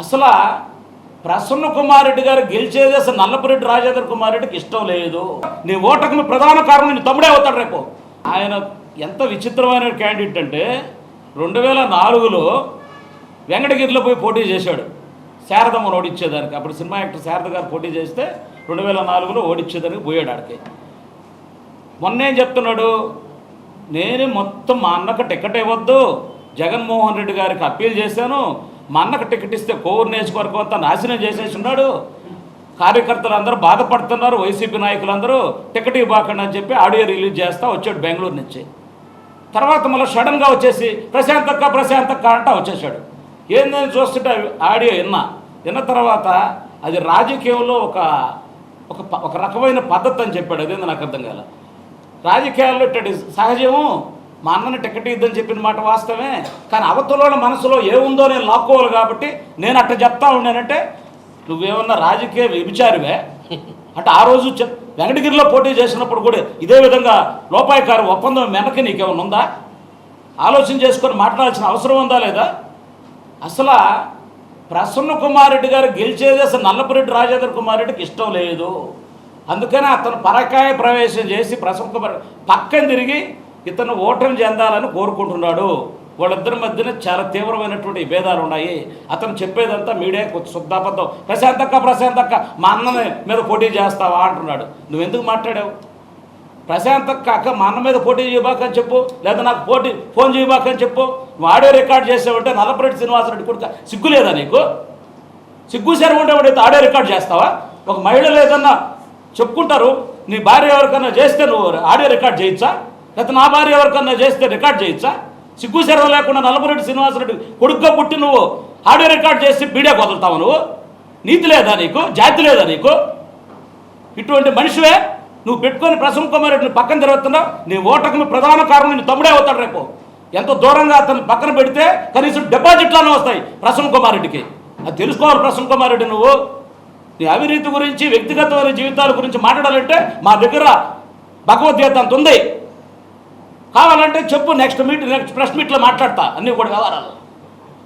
అసలు ప్రసన్న కుమార్ రెడ్డి గారు గెలిచేది అసలు నల్లపురెడ్డి రాజేంద్ర కుమార్ రెడ్డికి ఇష్టం లేదు. నీ ఓటకు ప్రధాన కారణం నీ తమ్ముడే అవుతాడు రేపు. ఆయన ఎంత విచిత్రమైన క్యాండిడేట్ అంటే రెండు వేల నాలుగులో వెంకటగిరిలో పోయి పోటీ చేశాడు. శారదమ్మ ఓడిచ్చేదానికి అప్పుడు సినిమా యాక్టర్ శారద గారు పోటీ చేస్తే రెండు వేల నాలుగులో ఓడిచ్చేదానికి పోయాడు ఆడికి. మొన్నేం చెప్తున్నాడు? నేను మొత్తం మా అన్నకు టికెట్ ఇవ్వద్దు. జగన్మోహన్ రెడ్డి గారికి అప్పీల్ చేశాను. మా అన్నకు టికెట్ ఇస్తే కోవూరు నియోజకవర్గం అంతా నాశనం చేసేసి ఉన్నాడు. కార్యకర్తలు అందరూ బాధపడుతున్నారు. వైసీపీ నాయకులందరూ టికెట్ ఇవ్వకండి అని చెప్పి ఆడియో రిలీజ్ చేస్తా వచ్చాడు బెంగళూరు నుంచి. తర్వాత మళ్ళీ సడన్గా వచ్చేసి ప్రశాంతక్క ప్రశాంతక్క అంటా వచ్చేసాడు ఏందని చూస్తుంటే ఆడియో విన్నా. విన్న తర్వాత అది రాజకీయంలో ఒక ఒక ప- ఒక రకమైన పద్ధతి అని చెప్పాడు. అదేంది నాకు అర్థం కాల. రాజకీయాల్లో ఇట్టడి. సహజము. మా అన్నని టికెట్ ఇద్దని చెప్పిన మాట వాస్తవమే. కానీ అవతల మనసులో ఏముందో నేను లాక్కోవాలి కాబట్టి నేను అట్ట చెప్తా ఉన్నానంటే నువ్వేమన్నా రాజకీయ వ్యభిచారివే? అంటే ఆ రోజు చెప్ వెంకటగిరిలో పోటీ చేసినప్పుడు కూడా ఇదే విధంగా లోపాయకారు ఒప్పందం వెనక్కి నీకేమైనా ఉందా? ఆలోచన చేసుకొని మాట్లాడాల్సిన అవసరం ఉందా లేదా? అసలు ప్రసన్న కుమార్ రెడ్డి గారు గెలిచేది అసలు నల్లపురెడ్డి రాజేంద్ర కుమార్ రెడ్డికి ఇష్టం లేదు. అందుకనే అతను పరకాయ ప్రవేశం చేసి ప్రసన్న కుమార్ పక్కన తిరిగి ఇతను ఓటమి చెందాలని కోరుకుంటున్నాడు. వాళ్ళిద్దరి మధ్యన చాలా తీవ్రమైనటువంటి భేదాలు ఉన్నాయి. అతను చెప్పేదంతా మీడియా కొంచెం శుద్ధాబద్ధం ప్రశాంతక్క ప్రశాంతక్క మా అన్న మీద పోటీ చేస్తావా? అంటున్నాడు. నువ్వెందుకు మాట్లాడావు? ప్రశాంతక్క కాక మా అన్న మీద పోటీ చేయబాకని చెప్పు. లేదా నాకు పోటీ ఫోన్ చేయబాకని చెప్పు. నువ్వు ఆడియో రికార్డ్ చేసావంటే నల్లపరెడ్డి శ్రీనివాసరెడ్డి కొడుక సిగ్గు లేదా నీకు? సిగ్గు శరం ఉండేవాడైతే ఆడియో రికార్డ్ చేస్తావా? ఒక మహిళ లేదన్నా చెప్పుకుంటారు. నీ భార్య ఎవరికన్నా చేస్తే నువ్వు ఆడియో రికార్డ్ చేయొచ్చా లేకపోతే నా భార్య ఎవరికన్నా చేస్తే రికార్డ్ చేయొచ్చా? సిగ్గు శరం లేకుండా నల్లపరెడ్డి శ్రీనివాసరెడ్డి కొడుకుగా పుట్టి నువ్వు ఆడియో రికార్డ్ చేసి మీడియా వదులుతావు నువ్వు? నీతి లేదా నీకు? జాతి లేదా నీకు? ఇటువంటి మనిషివే నువ్వు పెట్టుకొని ప్రసన్న కుమార్ రెడ్డిని పక్కన తిరుగుతున్నావు. నీ ఓటకు ప్రధాన కారణం నీ తమ్ముడే అవుతాడు రేపు. ఎంత దూరంగా అతను పక్కన పెడితే కనీసం డిపాజిట్లనే వస్తాయి ప్రసన్న కుమార్ రెడ్డికి. అది తెలుసుకోవాలి ప్రసన్న కుమార్ రెడ్డి నువ్వు. నీ అవినీతి గురించి వ్యక్తిగతమైన జీవితాల గురించి మాట్లాడాలంటే మా దగ్గర భగవద్గీత అంత ఉంది. కావాలంటే చెప్పు నెక్స్ట్ మీట్ నెక్స్ట్ ప్రెస్ మీట్లో మాట్లాడతా. అన్నీ కూడా వ్యవహారాలు.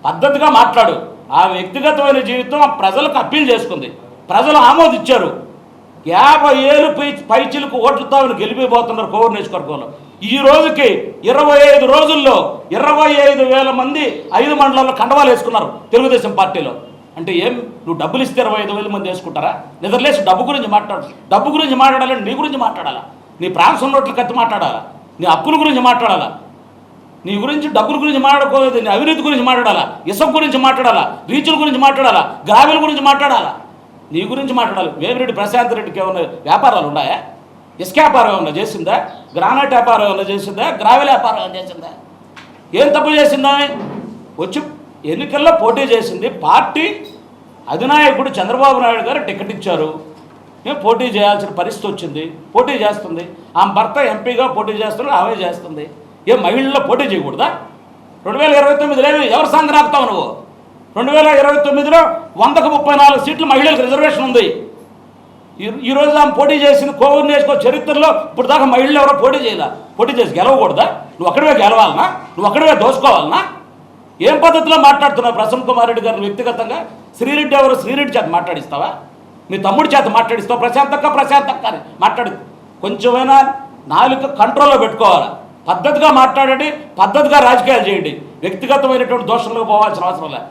పద్ధతిగా మాట్లాడు. ఆ వ్యక్తిగతమైన జీవితం ఆ ప్రజలకు అప్పీల్ చేసుకుంది. ప్రజలు ఆమోదించారు. యాభై ఏళ్ళు పై పైచిలకు ఓట్లతో ఆమెను గెలిపిపోతున్నారు కోవూరు నియోజకవర్గంలో. ఈ రోజుకి ఇరవై ఐదు రోజుల్లో ఇరవై ఐదు వేల మంది ఐదు మండలాల్లో కండవాలు వేసుకున్నారు తెలుగుదేశం పార్టీలో. అంటే ఏం? నువ్వు డబ్బులు ఇస్తే ఇరవై ఐదు వేల మంది వేసుకుంటారా? నిద్రలేసి డబ్బు గురించి మాట్లాడు. డబ్బు గురించి మాట్లాడాలంటే నీ గురించి మాట్లాడాలా? నీ ప్రాంతం నోట్లు కత్తి మాట్లాడాలా? నీ అప్పుల గురించి మాట్లాడాలా? నీ గురించి డబ్బుల గురించి మాట్లాడకూడదు నీ అవినీతి గురించి మాట్లాడాలా? ఇసం గురించి మాట్లాడాలా? రీచుల గురించి మాట్లాడాలా? గ్రామీణ గురించి మాట్లాడాలా? నీ గురించి మాట్లాడాలి. వేమిరెడ్డి ప్రశాంత్ రెడ్డికి ఏమైనా వ్యాపారాలు ఉన్నాయా? ఇసుక వ్యాపారం ఏమైనా చేసిందా? గ్రానైట్ వ్యాపారం ఏమైనా చేసిందా? గ్రావెల్ వ్యాపారం ఏమైనా చేసిందా? ఏం తప్పు చేసిందా? వచ్చి ఎన్నికల్లో పోటీ చేసింది పార్టీ అధినాయకుడు చంద్రబాబు నాయుడు గారు టికెట్ ఇచ్చారు. మేము పోటీ చేయాల్సిన పరిస్థితి వచ్చింది పోటీ చేస్తుంది. ఆమె భర్త ఎంపీగా పోటీ చేస్తున్నాడు ఆమె చేస్తుంది. ఏ మహిళల్లో పోటీ చేయకూడదా? రెండు వేల ఇరవై తొమ్మిదిలో ఎవరు ఎవరి సంగతి ఆపుతావు నువ్వు? రెండు వేల ఇరవై తొమ్మిదిలో వందకు ముప్పై నాలుగు సీట్లు మహిళలకు రిజర్వేషన్ ఉంది. ఈ- ఈ ఆమె పోటీ చేసిన కోవూరు నేర్చుకో చరిత్రలో ఇప్పుడు దాకా మహిళలు ఎవరో పోటీ చేయాల? పోటీ చేసి గెలవకూడదా? నువ్వు అక్కడవే గెలవాలనా? నువ్వు అక్కడవే దోసుకోవాలనా? ఏం పద్ధతిలో మాట్లాడుతున్నావు ప్రసన్న కుమార్ రెడ్డి గారు వ్యక్తిగతంగా? శ్రీరెడ్డి ఎవరు? శ్రీరెడ్డి చేత మాట్లాడిస్తావా? మీ తమ్ముడి చేత మాట్లాడిస్తావు. ప్రశాంతక ప్రశాంతక్క అని మాట్లాడు. కొంచెమైనా నాలుక కంట్రోల్లో పెట్టుకోవాలి? పద్ధతిగా మాట్లాడండి పద్ధతిగా రాజకీయాలు చేయండి. వ్యక్తిగతమైనటువంటి దోషంలో పోవాల్సిన అవసరం లేదు.